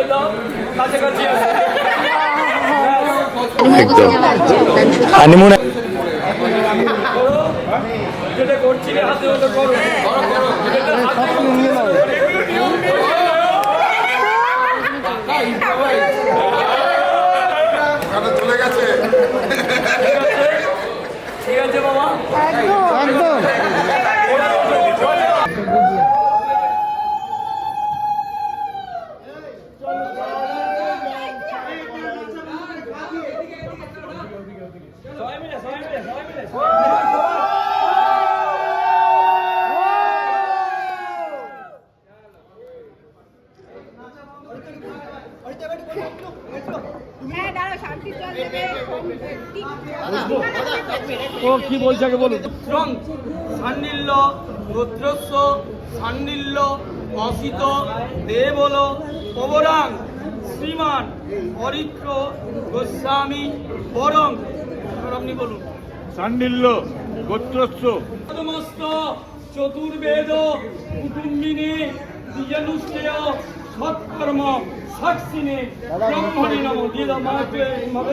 একদম। হানিমুন যেটা করছিলে হাতে চলে গেছে। সবাই মিলে সবাই মিলে সবাই মিলে হ্যাঁ দাঁড়াও শান্তি জল দেবে ও কি বলছে আগে বলুন। স্ট্রং সান্নিল্য রুদ্রস্ব সান্নিল্য অসিত দেবল পবরাং শ্রীমান অরিত্র গোস্বামী বরং আপনি বলুন। সান্ডিল্য গোত্রস্য চতুর্বেদ কুটুম্বিনী বীজানুষ্ঠেয় সৎকর্ম সাক্ষিণে ব্রহ্মণী নম দিয়ে দাও মা একটু এইভাবে।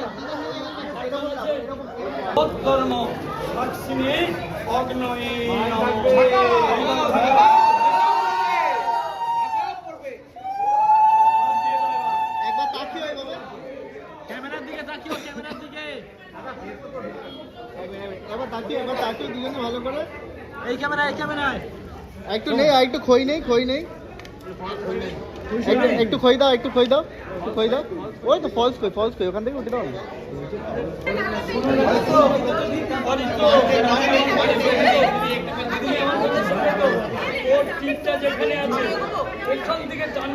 সৎকর্ম সাক্ষিণে অগ্নয়ে নম ক্যামেরার দিকে তাকিও ক্যামেরার দিকে এবার তাকিয়ে এবার তাকিয়ে দুজনে ভালো করে। এই ক্যামেরা এই ক্যামেরায়। একটু নেই আর একটু খই নেই খই নেই। একটু খই দাও, একটু খই দাও, একটু খই দাও। ওই তো ফলস কই ফলস কই, ওখান থেকে উঠে দাও।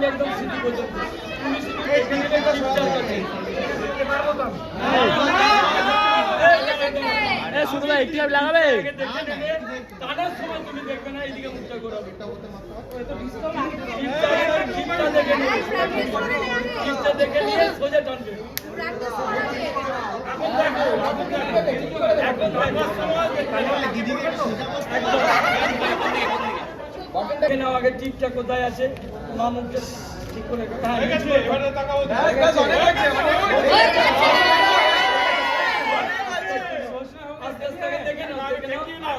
একদম সিটি পর্যন্ত তুমি শুধু দেখে নেবে টিপটার কাছে এ শুধু একটি লাগাবে আগে দেখে নেবে টানার সময় তুমি দেখবে সময় দেখে নাও আগে টিপটা কোথায় আছে। মা মুখটা ঠিক করে হ্যাঁ আস্তে আস্তে আগে দেখে নাও দেখে নাও আগে দেখে নাও টিপটা দেখিয়ে ঠেকাও ঢেকে রাখো দিয়ে তারপরে আগে টিপটা টিপটা টিপটা নিচে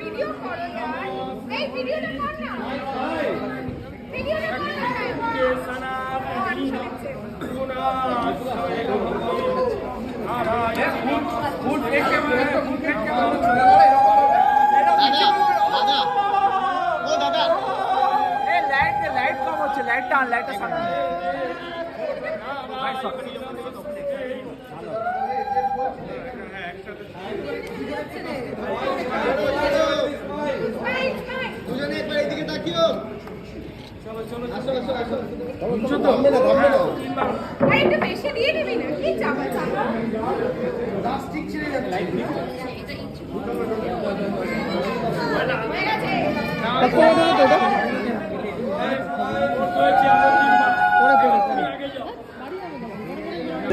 ভিডিও করো यार এই ভিডিওটা কর না ভিডিওটা কর না লাইটটা আন লাইটটা সামনে দুজনে একটু বেশি দিয়ে দিবি না কি চাপা চাপা গেছে হয়েছে আমরা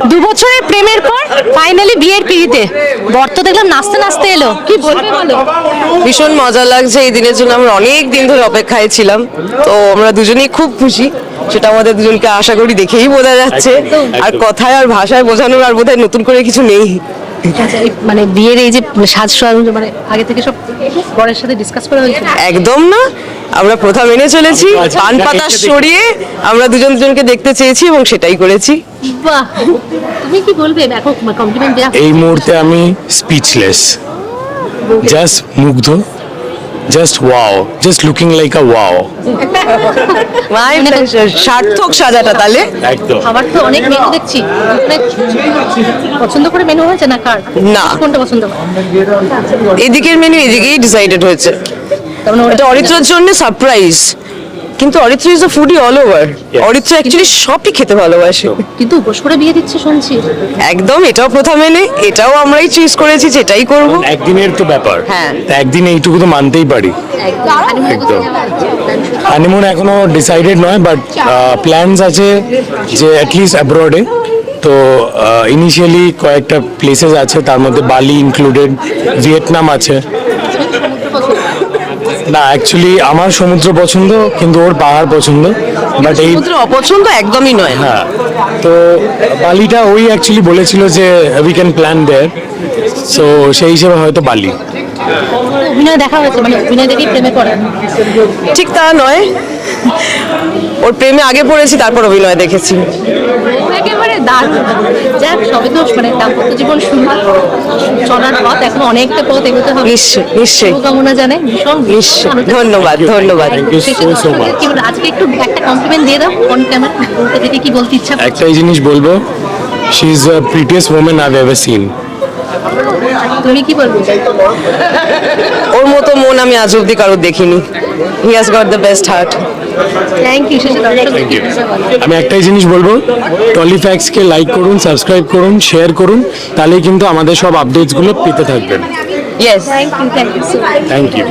তিনবার বছরের প্রেমের পর ফাইনালি বিয়ের পিড়িতে। বর তো দেখলাম নাচতে নাচতে এলো। কি বলবে বলো? ভীষণ মজা লাগছে এই দিনের জন্য। আমরা অনেক দিন ধরে অপেক্ষায় ছিলাম। তো আমরা দুজনেই খুব খুশি। সেটা আমাদের দুজনকে আশা করি দেখেই বোঝা যাচ্ছে। আর কথায় আর ভাষায় বোঝানোর আর বোধহয় নতুন করে কিছু নেই। মানে বিয়ের এই যে সাজ মানে আগে থেকে সব বরের সাথে ডিসকাস করা হয়েছে? একদম না। আমরা প্রথা মেনে চলেছি পান পাতা সরিয়ে আমরা দুজন দুজনকে দেখতে চেয়েছি এবং সেটাই করেছি। বাহ! তুমি কি বলবে? এখন কমপ্লিমেন্ট এই মুহূর্তে আমি স্পিচলেস জাস্ট মুগ্ধ। Just wow just looking like a wow my pleasure সার্থক সাজাটা তাহলে? একদম। খাবার তো অনেক মেনু দেখছি। পছন্দ করে মেনু হয়েছে না কার? না। কোনটা পছন্দ করে এদিকের মেনু এদিকেই ডিসাইডেড হয়েছে। মানে এটা অরিত্রর জন্য সারপ্রাইজ কিন্তু Aritra is a foodie all over Aritra actually সবই খেতে ভালোবাসে। কিন্তু উপোস করে বিয়ে দিচ্ছে শুনছি। একদম এটাও প্রথা মেনে এটাও আমরাই চুজ করেছি যেটাই করব। একদিনের তো ব্যাপার। হ্যাঁ। তা একদিন এইটুকু তো মানতেই পারি। একদম। হানিমুন এখনও ডিসাইডেড নয় বাট প্ল্যানস আছে যে অ্যাটলিস্ট অ্যাব্রডে তো ইনিশিয়ালি কয়েকটা প্লেসেস আছে তার মধ্যে বালি ইনক্লুডেড ভিয়েতনাম আছে। না অ্যাকচুয়ালি আমার সমুদ্র পছন্দ কিন্তু ওর পাহাড় পছন্দ বাট এই সমুদ্র অপছন্দ একদমই নয়। হ্যাঁ তো বালিটা ওই অ্যাকচুয়ালি বলেছিল যে we can plan there so সেই হিসেবে হয়তো বালি। অভিনয় দেখা হয়েছে মানে অভিনয় দেখেই প্রেমে পড়ে। ঠিক তা নয়। ওর প্রেমে আগে পড়েছি তারপর অভিনয় দেখেছি। দারুণ যাক সবে তো মানে দাম্পত্য জীবন শুরু চলার পথ এখন অনেকটা পথ এগোতে হবে। নিশ্চয়ই নিশ্চয়ই। শুভকামনা জানাই ভীষণ নিশ্চয়ই। ধন্যবাদ ধন্যবাদ। আজকে একটু একটা কমপ্লিমেন্ট দিয়ে দাও অন ক্যামেরা বলতে থেকে কি বলতে ইচ্ছা? একটাই জিনিস বলব she is the prettiest women I ever seen তুমি কি বলবে? ওর মতো মন আমি আজ অব্দি কারোর দেখিনি। He has got the best heart thank you? আমি একটাই জিনিস বলব টলিফ্যাক্সকে লাইক করুন সাবস্ক্রাইব করুন শেয়ার করুন তাহলেই কিন্তু আমাদের সব আপডেটসগুলো পেতে থাকবেন। Yes thank you thank you thank you